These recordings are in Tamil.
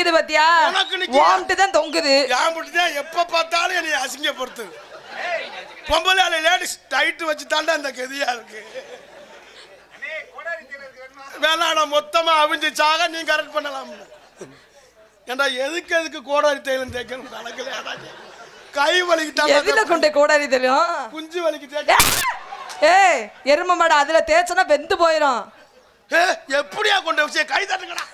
நிக்குது பாத்தியா? ஓம்ட்டு தான் தொங்குது. ஏன் தான் எப்ப பார்த்தாலும் என்னை அசிங்கப்படுத்துது பொம்பளை லேடிஸ் டைட்டு வச்சு தாண்டா அந்த கதியா இருக்கு. வேணாடா மொத்தமா அவிஞ்சு சாக நீ கரெக்ட் பண்ணலாம். ஏண்டா எதுக்கு எதுக்கு கோடாரி தைலம் தேய்க்கணும்? கணக்குல கை வலிக்கு எதுல கொண்டு கோடாரி தெரியும் குஞ்சு வலிக்கு தேய்க்க ஏய் எரும மாடு அதுல தேய்ச்சனா வெந்து போயிரும். ஏ, எப்படியா கொண்டு வச்சு கை தட்டுங்கடா.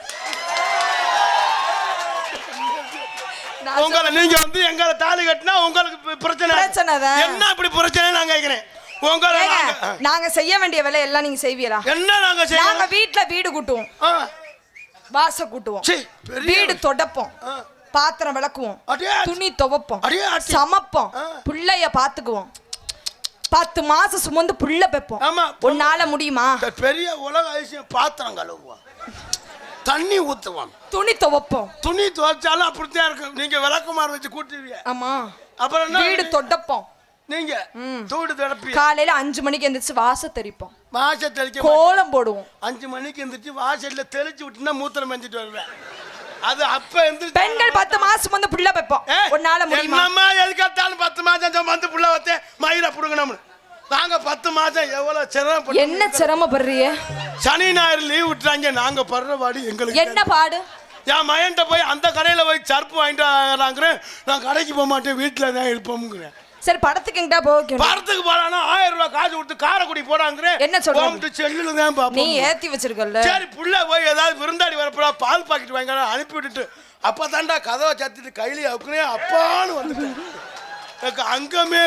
உங்களை நீங்க வந்து எங்களை தாலி கட்டினா உங்களுக்கு பி- பிரச்சனை பிரச்சனைதான். என்ன இப்படி பிரச்சனை நான் கேட்கிறேன் உங்களை நாங்க- நாங்க செய்ய வேண்டிய வேலை எல்லாம் நீங்க செய்வீங்களா? என்ன நாங்க நாங்க செய்யணும் வீட்ல வீடு கூட்டுவோம். வாச கூட்டுவோம். வீடு தொடப்போம். பாத்திரம் விளக்குவோம். துணி துவைப்போம். சமைப்போம். பிள்ளைய பாத்துக்குவோம். பத்து மாசம் சுமந்து புள்ள பெப்போம். உன்னால முடியுமா? பெரிய உலக அதிசயம் பாத்திரம் கழுவுவான் தண்ணி ஊத்துவான் துணி துவைப்போம். துணி துவைச்சாலும் அப்படித்தான் இருக்கு நீங்க விளக்குமாறு வச்சு கூட்டுவீங்க. ஆமா. அப்புறம் என்ன? வீடு தொடப்போம் நீங்க தூடு தடப்பி காலையில அஞ்சு மணிக்கு எந்திரிச்சு வாச தெளிப்போம். வாச தெளிக்க. கோலம் போடுவோம். அஞ்சு மணிக்கு எந்திரிச்சு வாசல்ல தெளிச்சு விட்டுனா மூத்திரம் மெஞ்சிட்டு வருவேன். அது அப்ப எந்திரிச்சு பெண்கள் பத்து மாசம் வந்து புள்ள பெப்போம் ஏய், உன்னால முடியுமா? எதுக்கத்தாலும் பத்து மாசம் வந்து புள்ள வத்தே மயிரை புடுங்கணும் நாங்க பத்து மாசம் எவ்வளவு சிரமப்பட்டு என்ன சிரமப்படுறிய சனி ஞாயிறு லீவ் விட்டுறாங்க. நாங்க படுற பாடு எங்களுக்கு என்ன பாடு? என் மயன்ட்ட போய் அந்த கடையில போய் சர்ப்பு வாங்கிட்டு வராங்கிறேன் நான் கடைக்கு போக மாட்டேன் வீட்டுல தான் இருப்போம்ங்கிறேன். சரி படத்துக்கு எங்கிட்ட போக படத்துக்கு போறானா ஆயிரம் ரூபாய் காசு கொடுத்து காரைக்குடி போறாங்கிறேன். என்ன சொல்ற? போகும்போது செல்லுல தான் நீ பாப்போம் ஏத்தி வச்சிருக்கல்ல? சரி புள்ள போய் ஏதாவது விருந்தாடி வரப்படா பால் பாக்கெட் வாங்கி அனுப்பி விட்டுட்டு. அப்ப தாண்டா கதவை சத்திட்டு கையில அவுக்குனே அப்பான்னு வந்துட்டு அங்கமே?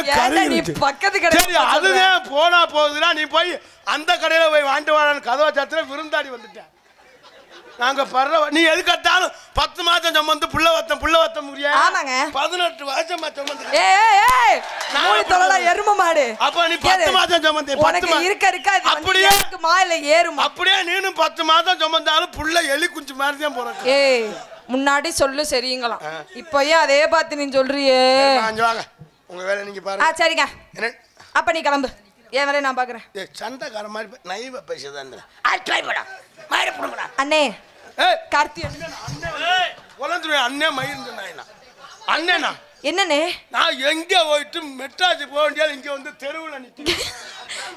அதுதான் போனா போகுதுன்னா நீ போய் அந்த கடையில போய் வாங்கிட்டு வரான்னு கதவை சத்திர விருந்தாடி வந்துட்டேன் நாங்க படுற நீ எதுக்கட்டாலும் பத்து மாசம் சம்மந்து புள்ள வத்தம் புள்ள வத்தம் ஆமாங்க. பதினெட்டு வருஷம் சம்மந்து ஏய் மூணு சொல்றேன். எரும மாடு அப்ப நீ பத்து. மாசம் சம்மந்தி உனக்கு இருக்க இருக்க அப்படியே ஏறுமா இல்ல ஏறுமா அப்படியே நீனும் பத்து மாதம் சுமந்தாலும் புள்ள எலி குஞ்சு மாதிரி தான் போறேன் ஏய் முன்னாடி சொல்லு சரிங்களாம். இப்போ ஏன் அதே பார்த்து நீ சொல்றியே. அஞ்சு வாங்க. உங்க வேலை நீங்க ஆ பாருங்க சரிங்க. என்ன? அப்ப நீ கிளம்பு. என் வேலையை நான் பாக்குறேன் ஏய், சண்டைக்கார மாதிரி பே- நைவ பேசுதான் ட்ரை பண்ணா மயிர புடுங்கடா. அண்ணே ஏய் கார்த்தி. உலந்துருவேன் அண்ணே மயிர் சொன்னா அண்ணேண்ணா என்னண்ணே? நான் எங்க போயிட்டு மெட்ராஸ் போக வேண்டியது இங்க வந்து தெருவில் நிற்கிறேன்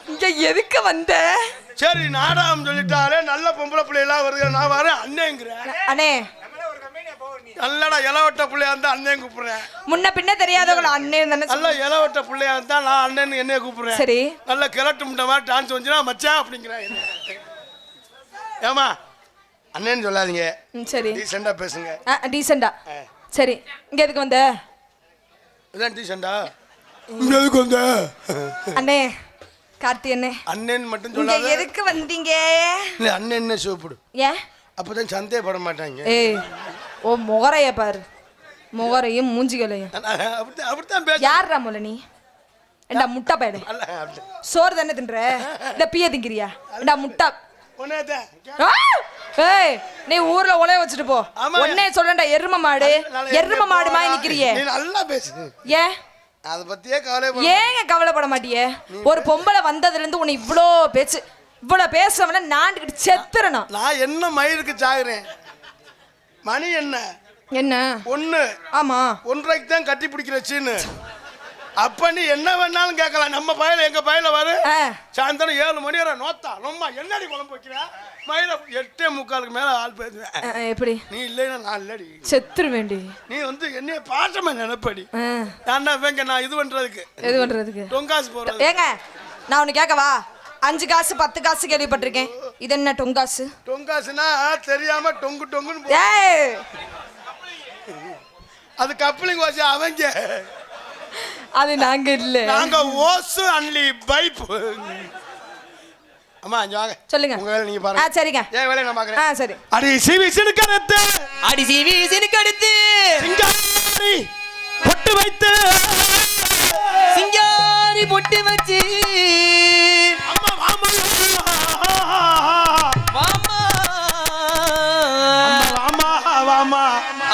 இங்க எதுக்கு வந்த? சரி நாடகம் சொல்லிட்டாலே நல்ல பொம்பளை பிள்ளையெல்லாம் வருது. நான் வரேன். அண்ணேங்கிறேன் அண்ணே நல்லடா இளவட்ட பிள்ளையா இருந்தா அண்ணன் கூப்பிடுறேன். முன்ன பின்ன தெரியாதவங்கள அண்ணே தானே நல்ல இளவட்ட பிள்ளையா இருந்தா நான் அண்ணன் என்னைய கூப்பிடுறேன். சரி. நல்ல கிழட்டு முட்டை மாதிரி டான்ஸ் வந்துச்சுன்னா மச்சான் அப்படிங்கிறேன். ஏமா அண்ணன்னு சொல்லாதீங்க. ம், சரி. டீசெண்டா பேசுங்க. டீசெண்டா. சரி இங்க எதுக்கு வந்த? இதான் டீசெண்டா இங்க எதுக்கு வந்த? அண்ணே கார்த்தி அண்ணே. அண்ணன் மட்டும் இங்க சொல்லாத. எதுக்கு வந்தீங்க? இல்ல அண்ணன் என்ன சோப்பிடு ஏன்? அப்பதான் சந்தேகப்பட மாட்டாங்க. ஏய். ஓ முகரைய பாரு. முகரையும் மூஞ்சிகளையும். யார்ரா முல நீ? ஏண்டா முட்டை பயடு. சோறு தானே தின்ற? இல்ல பிய திங்கிறியா? ஏண்டா முட்டை! ஏய் நீ ஊர்ல உலைய வச்சுட்டு போ. உன்னே சொல்றேன்டா எரும மாடு. எரும மாடு மாதிரி நிக்கிறியே நல்லா பேசு. ஏன்? அதை பத்தியே கவலை ஏங்க கவலைப்பட மாட்டியே? ஒரு பொம்பளை வந்ததுல இருந்து உன்னை இவ்ளோ பேச்சு இவ்வளோ பேசுறவன நாண்டுக்கிட்டு செத்துறணும். நான் என்ன மயிருக்கு சாகுறேன்? மணி என்ன? என்ன? ஒண்ணு. ஆமா. ஒன்றரைக்கு தான் கட்டி பிடிக்கிற சீனு அப்ப நீ என்ன வேணாலும் கேட்கலாம். நம்ம பயல எங்க பயல வரு. சாயந்தரம் ஏழு மணி வரை நோத்தா. ரொம்ப என்னடி குழம்பு வைக்கிற? மயில எட்டே முக்காலுக்கு மேல ஆள் பேசுவேன் எப்படி? நீ இல்லைன்னா நான் இல்லடி. செத்துரு வேண்டி நீ வந்து என்னைய பாசமா நினைப்படி. ஏன்டா வேங்க நான் இது பண்றதுக்கு? எது பண்றதுக்கு? டொங்காசு போறது ஏங்க நான் ஒன்று கேட்கவா? அஞ்சு காசு பத்து காசு கேள்விப்பட்டிருக்கேன். இது என்ன டொங்காசு? டொங்காசுனா தெரியாம டொங்கு டொங்குன்னு ஏய்! அது கப்ளிங் வாசி அவங்க. அது நாங்க இல்ல. நாங்க ஓசு அன்லி பைப் அம்மா இங்க வாங்க. சொல்லுங்க. உங்க வேலை நீங்க ஆ பாருங்க சரிங்க. ஏன் வேலையை நான் ஆ பாக்குறேன் சரி. அடி சிவி சினுக்கரத்து அடி சிவி சினுக்கடுத்து சிங்காரி பொட்டு வைத்து. சிங்காரி பொட்டு வச்சு.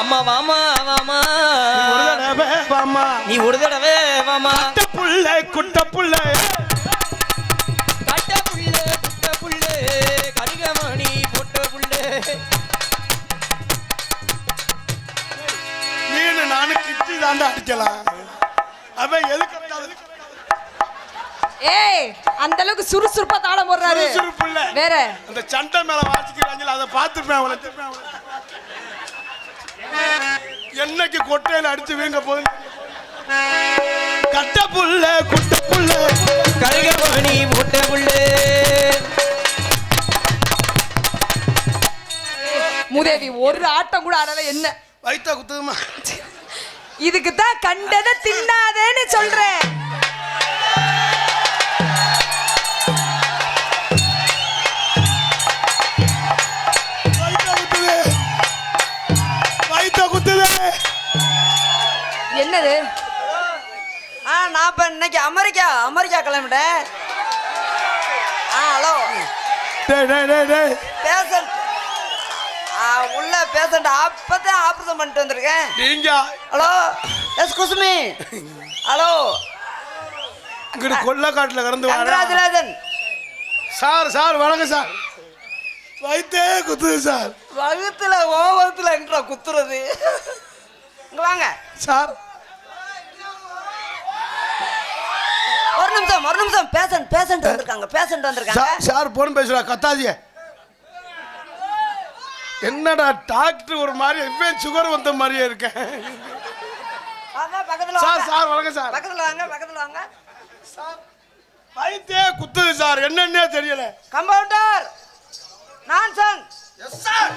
அம்மா வாமா வாமா வாமா நீ ஒரு தடவை வாமா குட்ட புள்ள குட்ட புள்ள. கட்ட புள்ள புட்ட புள்ள. கருகமணி பொட்ட புள்ள. தாண்டா அடிக்கலாம். அவன் எதுக்கு ஏய் அந்த அளவுக்கு சுறுசுறுப்பா தாளம் போடுறாரு. வேற. அந்த சண்டை மேல வாசிக்கிறாங்களா அதை பார்த்துப்பேன் அவளை. என்னைக்கு கொட்டையில அடிச்சு வீங்க போகுது? கட்ட புள்ள குட்ட புள்ள கருக மணி முட்டை புள்ளே மூதேவி ஒரு ஆட்டம் கூட ஆடல என்ன? வைத்த குத்துதுமா இதுக்கு தான் கண்டதை தின்னாதேன்னு சொல்றேன். குத்துது. என்னது? ஆ நான் இப்போ இன்னைக்கு அமெரிக்கா அமெரிக்கா கிளம்பிட்டேன். ஆ ஹலோ. ஆ உள்ள பேஷண்ட் அப்பதான் ஆப்ரேஷன் பண்ணிட்டு வந்திருக்கேன். நீங்க. ஹலோ. எஸ் குசுமி. ஹலோ. இங்கிட்டு கொல்லக்காட்டுல கடந்து கங்கராஜுலேஷன் சார் சார் வணக்கம் சார். வைத்தே குத்துது சார். வகுத்துல ஓ வகுத்துல எங்கடா குத்துறது. இங்க வாங்க. சார். ஒரு நிமிஷம் ஒரு நிமிஷம். பேஷண்ட் பேஷண்ட் வந்திருக்காங்க பேஷண்ட் வந்திருக்காங்க. சார் சார் போன் பேசுறா கத்தாதிய என்னடா டாக்டர் ஒரு மாதிரி இப்பயும் சுகர் வந்த மாதிரியே இருக்கேன். பக்கத்துல சார் சார் வணக்கம் சார். பக்கத்துல வாங்க பக்கத்துல வாங்க. வைத்தே குத்துது சார். என்னன்னே தெரியல. கம்பவுண்டர். நான்சன்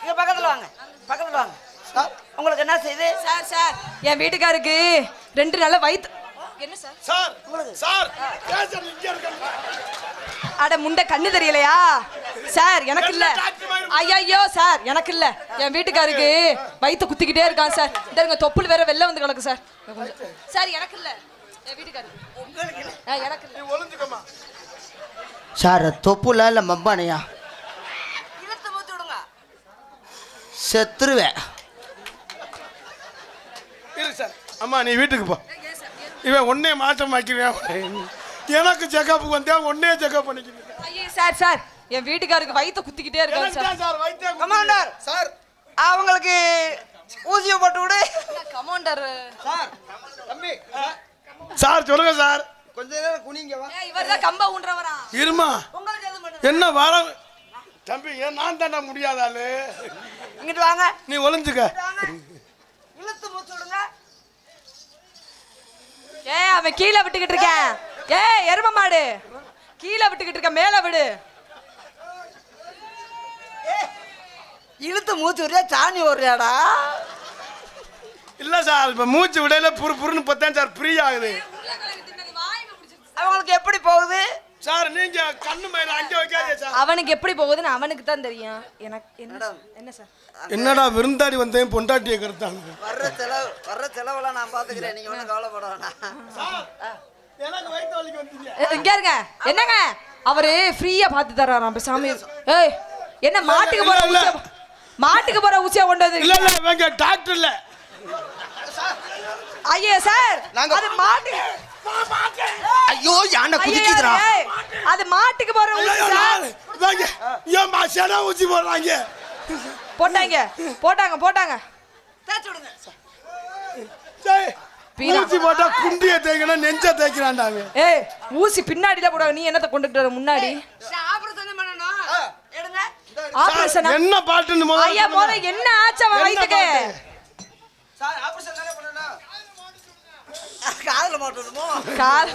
இங்க பக்கத்துல வாங்க. பக்கத்துல வாங்க. சார் உங்களுக்கு என்ன செய்யுது சார் சார் என் வீட்டுக்காருக்கு ரெண்டு நாள வயித்து என்ன சார் சார் சார் சார் இங்க அட முண்டை கண்ணு தெரியலையா? சார் எனக்கு இல்ல. ஐயோ சார் எனக்கு இல்ல. என் வீட்டுக்காருக்கு வயித்த குத்திக்கிட்டே இருக்கான் சார் இந்த தொப்புள் வேற வெளில வந்து கிடக்கு சார். சார் எனக்கு இல்ல. சார் தொப்புல இல்லை மப்பானையா? செத்துருவேன். இரு சார். அம்மா நீ வீட்டுக்கு போ. இவன் ஒன்னே மாற்றம் ஆக்கிடுவேன் எனக்கு செக்கப்புக்கு வந்தேன் ஒன்னே செக்கப் பண்ணிக்கிறேன். ஐயே சார் சார். என் வீட்டுக்காருக்கு வயித்த குத்திக்கிட்டே இருக்கான் எனக்கு சார். குத்துது. கமாண்டர். சார். அவங்களுக்கு ஊசியை போட்டு விடு. கமாண்டர். சார் தம்பி சார் சொல்லுங்க சார். கொஞ்ச நேரம் குனிங்க வா. இவர் தான் கம்ப ஊன்றவரா? இருமா. உங்களுக்கு எது பண்ணுது என்ன வர தம்பி ஏன் நான் தாண்டா முடியாதாளு இங்கிட்டு வாங்க. நீ ஒளிஞ்சுக்க. இழுத்து மூச்சு விடுங்க. ஏ அவன் கீழே விட்டுக்கிட்டு இருக்கேன். ஏ எரும மாடு. கீழே விட்டுக்கிட்டு இருக்க மேல விடு. இழுத்து மூச்சு விடுறியா? சாணி ஓடுறியாடா? இல்ல சார் இப்ப மூச்சு விடையில புரு புருன்னு பார்த்தேன் சார் ஃப்ரீ ஆகுது. அவங்களுக்கு எப்படி போகுது? சார் நீங்க கண்ணு மயில அங்க வைக்காதீங்க சார். அவனுக்கு எப்படி போகுதுன்னு அவனுக்கு தான் தெரியும். எனக்கு என்ன சார்? என்ன சார்? என்னடா விருந்தாடி வந்தேன் பொண்டாட்டியை கருத்தாங்க. வர்ற செலவு வர்ற செலவெல்லாம் நான் பாத்துக்கிறேன் நீங்க ஒன்றும் கவலைப்பட வேணாம். எனக்கு வயிற்று வலிக்கு வந்தீங்க இங்க இருங்க. என்னங்க? அவரு ஃப்ரீயா பார்த்து தர்றாராம் சாமி. ஏய் என்ன மாட்டுக்கு போற மாட்டுக்கு போற ஊசியா கொண்டு வந்து இல்ல இல்ல டாக்டர் இல்ல. ஐயா சார் நாங்க- அது மாட்டு ஐயோ யானை குதிக்குதுடா. அது மாட்டுக்கு போற ஊசி சார். இவங்க ஏன் சென ஊசி போடுறாங்க? போட்டாங்க. போட்டாங்க போட்டாங்க. தேய்ச்சி விடுங்க. பீனா. ஊசி போட்டா குண்டிய தேய்க்கணும் நெஞ்ச தேய்க்கிறான்டா அவன் ஏய் ஊசி பின்னாடில போடுவாங்க. நீ என்னத்த கொண்டுட்டு வர முன்னாடி? ஆபரேஷன் எடுங்க. ஆபரேஷன்? என்ன பாட்டுன்னு முதல்ல ஐயா சொல்லுங்க. முத என்ன ஆச்சு பாட்டு? சார் ஆபரேஷன் காதுல மாட்டணுமோ? கால்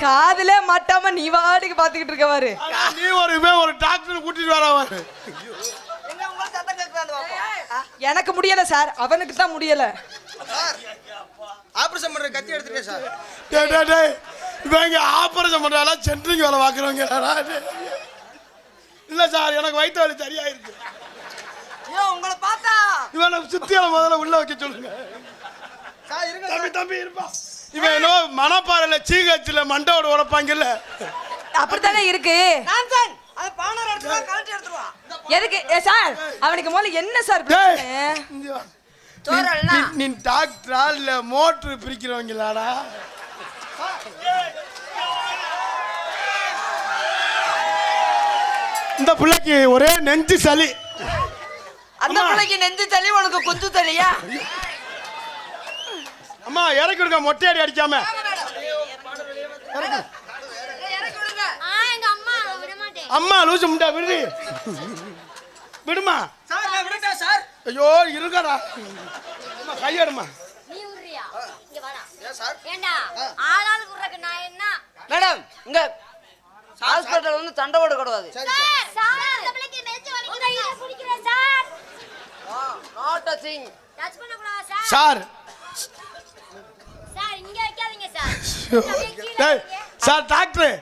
காதுல மாட்டாம நீ வாடிக்கு பாத்துக்கிட்டு இருக்க பாரு. நீ ஒரு இவன் ஒரு டாக்டர் கூட்டிட்டு பாப்போம் எனக்கு முடியல சார். அவனுக்கு தான் முடியல. ஆபரேஷன் பண்ற கத்தி எடுத்துட்டேன் சார். டேய் டேய் டேய். இவங்க ஆபரேஷன் பண்றாளா சென்ட்ரிங் வேலை பார்க்குறவங்க இல்ல சார் எனக்கு வயிற்று வலி சரியாயிருக்கு. ஐயோ உங்களை பார்த்தா? இவனை சுத்தியால முதல்ல உள்ள வைக்க சொல்லுங்க. சார் இருங்க தம்பி தம்பி இருப்பா. இவன் என்னவோ மணப்பாறையில சீகச்சில மண்டோட உடப்பாங்கல்ல. அப்படித்தானே இருக்கு? நான்சன் அது பானர் எடுத்துவா கழட்டி எடுத்துருவா. எதுக்கு? ஏ சார் அவனுக்கு முதல்ல என்ன சார் பிரச்சனை? சோறல்னா? நீ- டாக்டரா இல்ல மோட்டர் பிரிக்கிறவங்களாடா. அந்த பிள்ளைக்கு ஒரே நெஞ்சு சளி. அந்த பிள்ளைக்கு நெஞ்சு தள்ளி உனக்கு குஞ்சு தள்ளியா அம்மா இறக்கி விடுங்க மொட்டையடி அடிக்காம. ஆ எங்க அம்மா விட லூசு முண்டா விடுடி விடுமா? ஐயோ இருங்கடா. அம்மா கையெடுமா. வாடா. மேடம் இங்க ஹாஸ்பிட்டல் வந்து சண்டை போட கூடாது சரி சார் சார் அந்த பிள்ளைக்கு நெஞ்சு வலிக்குது இத குடிக்கிறேன் சார் நாட் டச்சிங் டச் பண்ண கூடாதா சார். சார் சார் இங்க வைக்காதீங்க சார் அப்படியே கீழே டேய். சார் டாக்டர்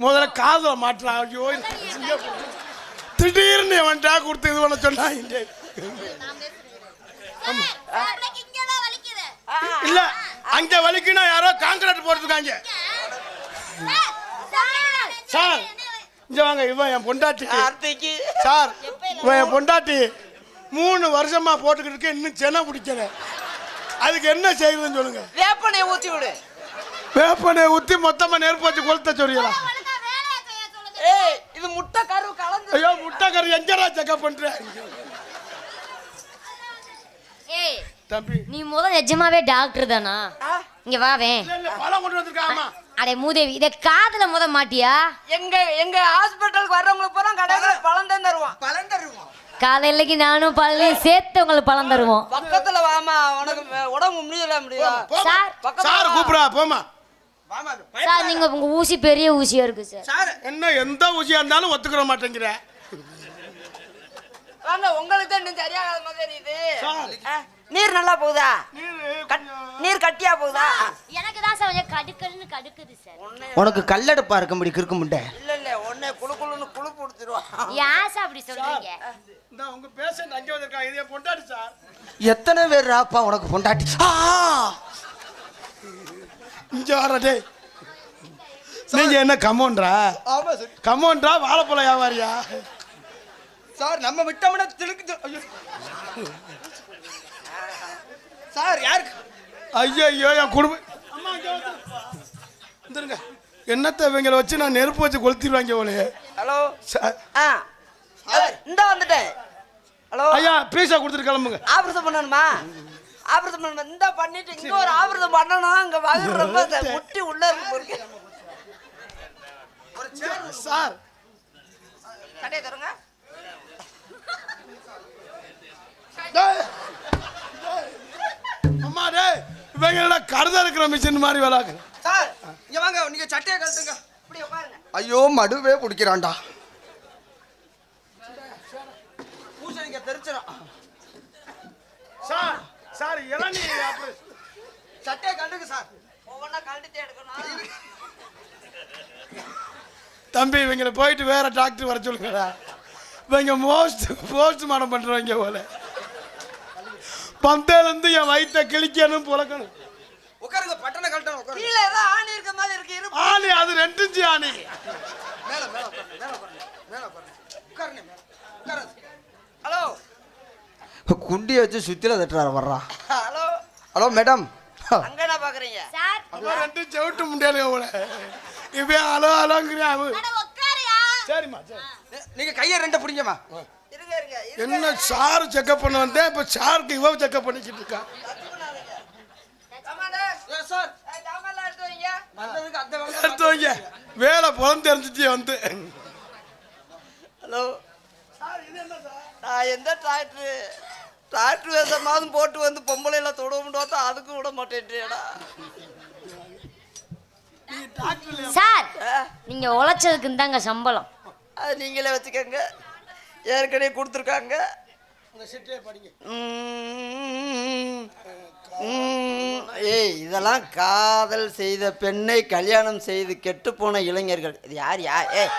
முதல்ல காதுல மாட்டலாம் ஐயோ திடீர்னு அவன்டா கொடுத்து இது பண்ண சொன்னா இங்க. இல்ல அங்க வலிக்குன்னா யாரோ காங்கிரீட் போட்டுருக்காங்க. சார், இங்க வாங்க இவன் என் பொண்டாட்டி. சார் இவன் என் பொண்டாட்டி. மூணு வருஷமா போட்டுக்கிட்டு இருக்க இன்னும் சென்னை பிடிக்கல. அதுக்கு என்ன செய்யுதுன்னு சொல்லுங்க. வேப்பனையை ஊத்தி விடு. வேப்பனை ஊத்தி மொத்தமா நெருப்பு வச்சு கொளுத்த சொல்லிடலாம் ஏய் இது முட்டை கரு கலந்து ஐயோ முட்டைக்கறி எங்கடா செக்கப் பண்ற? ஏய் தம்பி. நீ முதல் நிஜமாவே டாக்டர் தானா? இங்க இல்ல, பழம் கொண்டு வந்திருக்காமா? அடே மூதேவி இத காதுல முத மாட்டியா? எங்க எங்க ஹாஸ்பிட்டலுக்கு வர்றவங்களுக்கு பூரா கடையில பழம் தான் தருவான். பலன் தருவோம். காலையிலக்கு நானும் பழனியும் சேர்த்து உங்களுக்கு பழம் தருவோம். பக்கத்துல வாமா உனக்கு உடம்பு முடியல முடியுதா போமா. சார். சார். கூப்பிடா போமா வாமா சார் நீங்க உங்க ஊசி பெரிய ஊசியா இருக்கு சார். சார் என்ன எந்த ஊசியா இருந்தாலும் ஒத்துக்கிற மாட்டேங்கிற. வாங்க உங்களுக்கு தான் இன்னும் சரியாகாத மாதிரி இது. நீர் நல்லா போகுதா? நீரு கட்- நீர் கட்டியா போகுதா? எனக்கு தான் சார் கொஞ்சம் கடுக்கல்னு கடுக்குது சார். உனக்கு கல்லடுப்பா இருக்க முடி கிறுக்கு முண்டை இல்ல இல்ல ஒண்ணு குளு குளுன்னு குழு கொடுத்துருவான் ஏன் சார் அப்படி சொல்றீங்க? இந்த உங்க பேஷண்ட் அங்கே வந்திருக்காங்க இதே பொண்டாடி சார் எத்தனை பேர் ராப்பா உனக்கு பொண்டாட்டி! இங்க வர டேய். நீங்க என்ன கமோன்றா ஆமா சார் கமோன்றா வாழைப்பழ வியாபாரியா? சார் நம்ம விட்டோம்னா திழுக்கு ஐயோ. சார் யாருக்கு ஐயோ ஐயோ என் குடும்பம் வந்துருங்க என்னத்தை இவங்களை வச்சு நான் நெருப்பு வச்சு கொளுத்திடுவாங்க போலயே. ஹலோ சார் ஆ. இந்த வந்துட்டேன் ஹலோ. ஐயா பீஸா கொடுத்துட்டு கிளம்புங்க. ஆபரேஷன் பண்ணணுமா? ஆபரேஷன் பண்ண இந்த பண்ணிட்டு இங்க ஒரு ஆபரேஷன் பண்ணணும் அங்க ச- முட்டி உள்ள இருக்கு சார். கடையை தருங்க. டேய். அம்மா டேய். இவங்களோட கருத இருக்கிற மிஷின் மாதிரி விளாக்கு சார் இங்க வாங்க. நீங்க சட்டையை கழட்டுங்க. ஐயோ மடுவே பிடிக்கிறான்டா. தெரிச்சிடும் சார் சார் இளநீ சட்டையை கழட்டுங்க சார். ஒவ்வொன்றா கழட்டிட்டே எடுக்கணும் தம்பி இவங்களை போயிட்டு வேற டாக்டர் வர சொல்லுங்கடா. இவங்க மோஸ்ட் போஸ்ட் மாடம் பண்றவங்க போல. பந்தேலேருந்து என் வயித்தை கிழிக்கணும் புழக்கணும் உட்காருங்க பட்டனை கழட்டணும் உட்காருங்க. கீழே ஏதோ ஆணி இருக்க மாதிரி இருக்கு இரு. ஆணி அது ரெண்டு இன்ச்சு ஆணி. மேல மேல உட்காருங்க மேல மேல உட்காருங்க மேல. உட்காருங்க. ஹலோ குண்டி வச்சு சுத்தில தட்டுறாரு வர்றா. ஹலோ ஹலோ மேடம் அங்க என்ன பாக்குறீங்க? சார் அப்ப ரெண்டு செவிட்டு முடியாதுங்க போல இவன் அவன் சரிம்மா சரி. நீங்க கையை ரெண்ட பிடிங்கம்மா. இருங்க இருங்க இருங்க. என்ன சார் செக்கப் பண்ண வந்தேன் இப்போ சாருக்கு இவன் செக்கப் பண்ணிக்கிட்டு இருக்கா? எடுத்து வைங்க. வேலை புலம் தெரிஞ்சிச்சு வந்து. ஹலோ. நான் எந்த டிராக்டர் டிராக்டர் வேஷமாவது போட்டு வந்து பொம்பளையில தொடுவோம்னு பார்த்தா அதுக்கும் விட மாட்டேன்றியடா. சார் நீங்க உழைச்சதுக்கு தாங்க சம்பளம். அது நீங்களே வச்சுக்கோங்க. ஏற்கனவே கொடுத்துருக்காங்க. ஏய் இதெல்லாம் காதல் செய்த பெண்ணை கல்யாணம் செய்து கெட்டுப்போன இளைஞர்கள். இது யார் யா ஏய்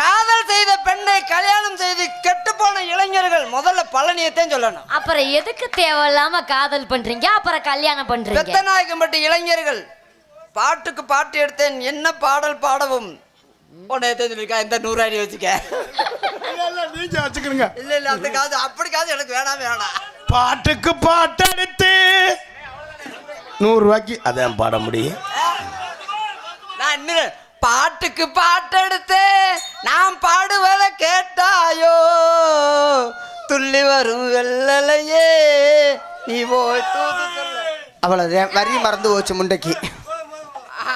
காதல் செய்த பெண்ணை கல்யாணம் செய்து கெட்டுப்போன இளைஞர்கள் முதல்ல பழனியத்தையும் சொல்லணும். அப்புறம் எதுக்கு தேவையில்லாம காதல் பண்றீங்க? அப்புறம் கல்யாணம் பண்றீங்க? பெத்தநாயக்கம்பட்டி இளைஞர்கள் பாட்டுக்கு பாட்டு எடுத்தேன் என்ன பாடல் பாடவும்? உன்னை தெரிஞ்சிருக்கா இந்த நூறாயிரம் வச்சுக்க. இல்ல இல்ல நீங்க வச்சுக்கிறீங்க இல்ல இல்ல அந்த காது அப்படி காது எனக்கு வேணாம் வேணாம். பாட்டுக்கு பாட்டு எடுத்து நூறு ரூபாய்க்கு அதான் பாட முடியும். நான் இன்னும் பாட்டுக்கு பாட்டெடுத்து நாம் பாடுவதை கேட்டாயோ? துள்ளி வரும் வெள்ளலையே நீ போய் தூது சொல்ல. அவ்வளோதான் வரி மறந்து போச்சு முண்டைக்கு.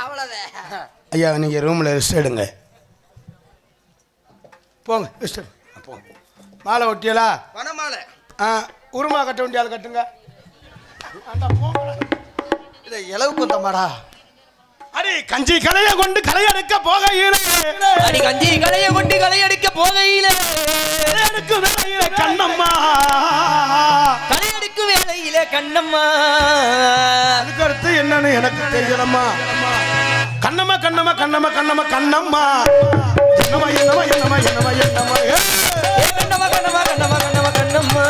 அவ்வளோதான் ஐயா நீங்கள் ரூமில் ரெஸ்ட் எடுங்க. போங்க ரெஸ்ட் எடுங்க. போங்க. மாலை ஒட்டியலா? பணமாலை ஆ உருமா கட்ட வேண்டிய ஆள் கட்டுங்க. ஆண்டா, போங்கடா. இதை இலவு கொத்தமாடா அடி கஞ்சி கலையை கொண்டு கலையெடுக்க போகையிலே. அடி கஞ்சி களைய கொண்டு களை அடிக்க போகையில. கலையெடுக்கும் வேளையிலே கண்ணம்மா. களை அடிக்கும் வேலையில கண்ணம்மா. அதுக்கு அடுத்து என்னன்னு எனக்கு தெரியலம்மா. கண்ணம்மா கண்ணம்மா கண்ணம்மா கண்ணம்மா கண்ணம்மா. என்னம்மா என்னம்மா என்னம்மா என்னம்மா என்னம்மா கண்ணம்மா கண்ணம்மா கண்ணம்மா கண்ணம்மா கண்ணம்மா.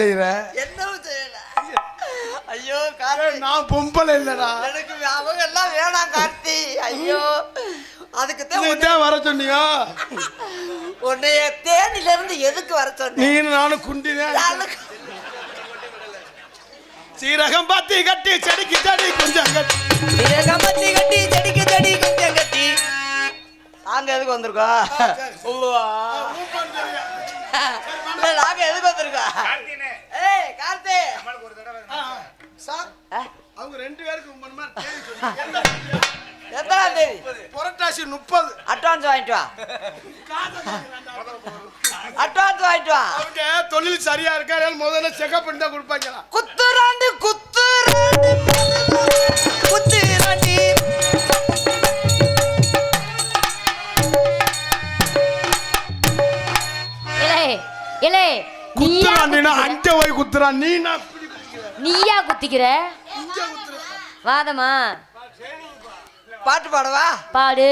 செய்யற என்னவும் செய்யல. ஐயோ கார்த்தி. நான் பொம்பளை இல்லடா. எனக்கு அவங்க எல்லாம் வேணாம் கார்த்தி. ஐயோ. அதுக்கு தான் வர சொன்னியா? உன்னைய தேனில இருந்து எதுக்கு வர நீ சொன்னேன் நானும் குண்டினேன் சீரகம் பாத்தி கட்டி செடிக்கு செடி கொஞ்சம் கட்டி. கம்பத்தி கட்டி செடிக்கு செடி கொஞ்சம் கட்டி. நாங்க எதுக்கு வந்திருக்கோம்? வந்திருக்கோம் ஏய் கார்த்தி. சார் ஆ, அவங்க ரெண்டு பேருக்கு மாதிரி தேதி? தேதி புரட்டாசி முப்பது. அட்வான்ஸ் வாங்கிட்டு வா. அட்வான்ஸ் வாங்கிட்டு வா. அவங்க தொழில் சரியா இருக்கா முதல்ல செக்அப் பண்ணி தான் கொடுப்பாங்களா? குத்துராண்டு குத்துராண்டு அஞ்ச போய் குத்துறான் நீ. நீயா குத்திக்கிற. வாதமா பாட்டு பாடவா? பாடு.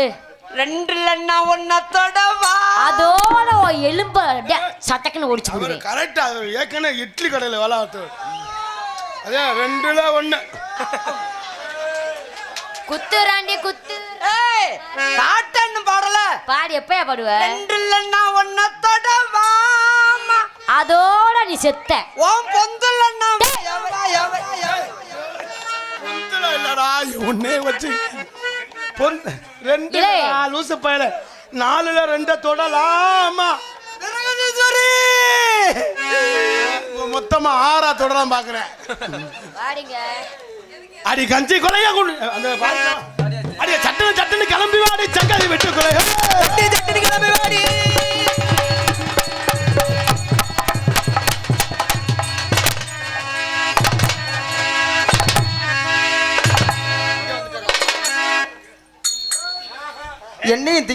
ரெண்டு இல்லைன்னா ஒன்னத்தோடவா அதோட உன் எலும்ப சட்டக்குன்னு ஒடிச்சு அவரு கரெக்டா அது ஏற்கனவே இட்லி கடையில் வேலை அதே ரெண்டுல ஒண்ணு. குத்து. ஏய் பாட்டன்னு பாடல. பாடு எப்பயா பாடுவ? ரெண்டு இல்லைன்னா ஒன்னத்தோடவா அதோட நீ செத்த. எவடா பொந்துல இல்லடா ஒன்னே வச்சு. பொந்து ரெண்டு. லூசு பயல. நாலுல ரெண்ட தொடலாமா? மொத்தமா ஆறா தொடலாம் பாக்குறேன். அடி கஞ்சி கொலைய குடு. அந்த. அடி சட்டுன்னு சட்டுன்னு கிளம்பி வாடி. சங்கதி விட்டு கொலை. கிளம்பி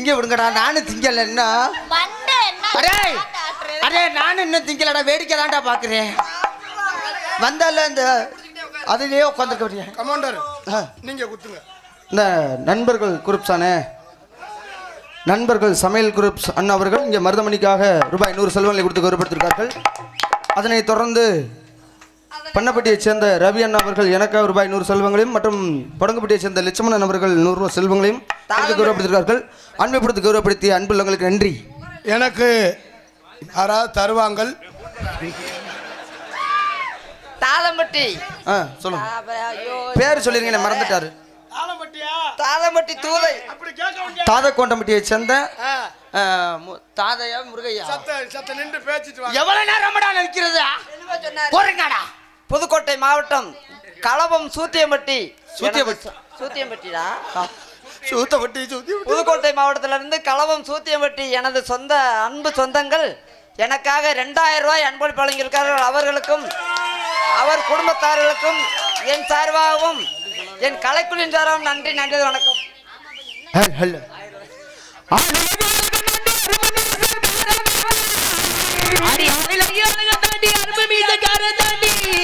திங்க விடுங்கடா. நானும் திங்கல என்ன அடே அடே நானும் இன்னும் திங்கலடா. வேடிக்கை தான்டா பாக்குறேன். வந்தால இந்த அதுலயே உட்காந்துருக்க கமாண்டர் நீங்க குத்துங்க. இந்த நண்பர்கள் குரூப்ஸ் நண்பர்கள் சமையல் குரூப்ஸ் அண்ணா அவர்கள் இங்கே மருதமணிக்காக ரூபாய் நூறு செல்வங்களை கொடுத்து கௌரவப்படுத்தியிருக்கார்கள். அதனைத் தொடர்ந்து பண்ணப்பட்டியைச் சேர்ந்த ரவி அண்ணா அவர்கள் எனக்காக ரூபாய் நூறு செல்வங்களையும் மற்றும் படங்குப்பட்டியைச் சேர்ந்த லட்சுமணன் அவர்கள் நூறு ரூபாய் செல்வங்களையும் கொடுத்து கௌரவப்படுத்தியிருக்கார்கள் அன்பைப்படுத்தி கௌரவப்படுத்திய அன்புள்ளங்களுக்கு நன்றி. எனக்கு யாராவது தருவாங்கள்? தாளம்பட்டி. ஆ சொல்லுங்க. பேர் சொல்லிருங்க மறந்துட்டாரு. தாளம்பட்டியா? தாளம்பட்டி தூளை அப்படி கேட்க வேண்டிய தாதக்கோண்டம்பட்டியைச் சேர்ந்த தாதையா முருகையா? சத்த சத்த நின்று பேசிட்டு எவ்வளவு நேரம்டா நிற்கிறதா? போறீங்கடா. புதுக்கோட்டை மாவட்டம் களவம் சூத்தியம்பட்டி. சூத்தியம்பட்டி. எனக்கு- சூத்தியம்பட்டிடா சூத்தப்பட்டி சூத்தி புதுக்கோட்டை மாவட்டத்திலிருந்து களவம் சூத்தியம்பட்டி எனது சொந்த அன்பு சொந்தங்கள் எனக்காக ரெண்டாயிரம் ரூபாய் அன்பளிப்பு வழங்கியிருக்கார்கள் அவர்களுக்கும் அவர் குடும்பத்தார்களுக்கும் என் சார்பாகவும் என் கலைக்குழுவின் சார்பாகவும் நன்றி நன்றி வணக்கம். ஹலோ அடி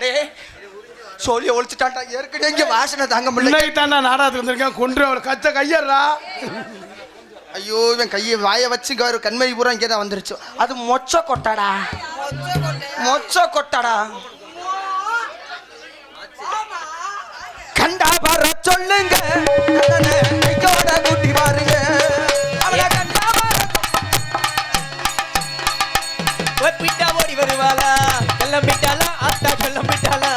அடே சொல்லி ஒழிச்சுட்டான்டா. ஏற்கனவே இங்க வாசனை தாங்க முடியல. இன்னைக்கு தான் நான் நாடகத்துக்கு வந்திருக்கேன். கொன்று அவளை கச்ச கையறா. ஐயோ இவன் கையை வாய வச்சு இங்க ஒரு கண்மை பூரா இங்கே தான் வந்துருச்சு. அது மொச்ச கொட்டாடா. மொச்ச கொட்டாடா. கண்டா பார சொல்லுங்க. கூட்டி பாருங்க ஒப்பிட்டா ஓடி வருவாளா? கிளம்பிட்டாளா ஆத்தா கிளம்பிட்டாளா?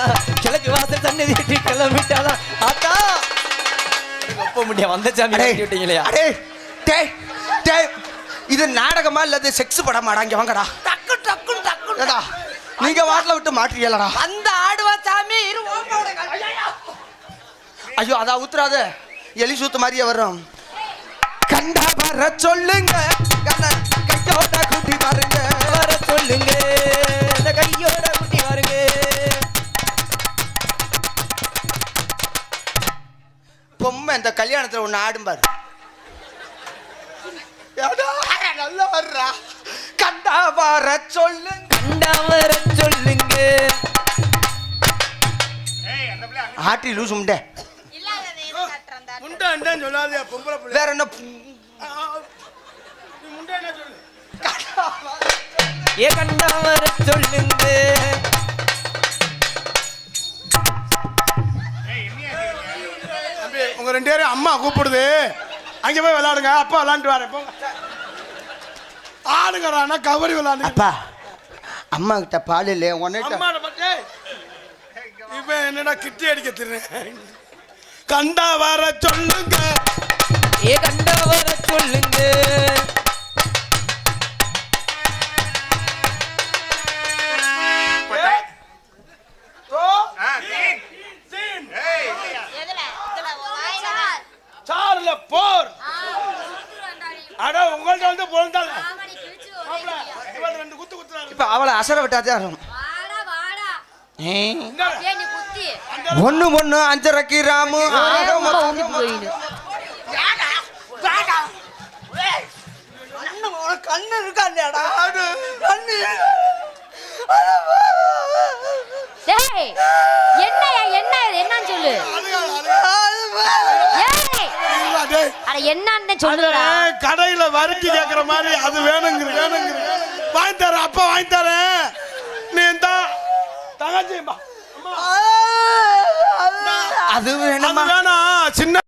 கிழக்கு வாசல் சன்னதி விட்டு கிளம்பிட்டாளா? ஆத்தா! ஒப்ப முடிய? வந்த சாமி கட்டி விட்டீங்களா? அடே, டேய், டேய், இது நாடகமா இல்லது செக்ஸ் படமாடா இங்க வாங்கடா? டக்கு டக்கு டக்கு. ஏடா நீங்க வாட்டில விட்டு மாட்டுறீங்களடா அந்த ஆடுவா சாமி ஐயோ அதா ஊத்துறாத. எலி சூத்து மாதிரியே வரும் கண்டா வர சொல்லுங்க. கையோட கூட்டி பாருங்க. வர சொல்லுங்க. கையோட பொம்மை இந்த கல்யாணத்துல ஒண்ணு ஆடும் பாரு. ஏடா, நல்லா வர்றா. கண்டா வர சொல்லுங்க. கண்டா வர சொல்லுங்க. ஆட்டி லூசு முண்டே. முண்டை அண்டேன்னு சொல்லாதே பொம்பளை பிள்ளை. வேற என்ன? ஏ கண்டா வர சொல்லுங்க. உங்க ரெண்டு பேரும் அம்மா கூப்பிடுது. அங்க போய் விளையாடுங்க. அப்பா விளையாண்டு வரேன் போங்க. ஆடுங்கறானா கபடி விளையாடுங்க அப்பா அம்மா கிட்ட பால் இல்லையே உன்னிட்ட இப்ப என்னடா கிட்டி அடிக்க திருறேன் கண்டா வர சொல்லுங்க. ஏ கண்டா வர சொல்லுங்க. இப்ப அவளை அசர விட்டாதே ஆகும் ஒண்ணு ஒண்ணு அஞ்சரைக்கு ராமு. கண்ணு இருக்காண்டா கண்ணு என்ன இது? என்னன்னு சொல்லு. ஏய் இல்ல, டேய். அட என்னன்னு சொல்லுடா. கடையில வறுக்கி கேக்குற மாதிரி அது வேணுங்கிற வேணுங்கிற. வாங்கி தரேன் அப்பா வாங்கி தரேன். நீ இந்த. தங்கச்சி. அது வேணாம். சின்ன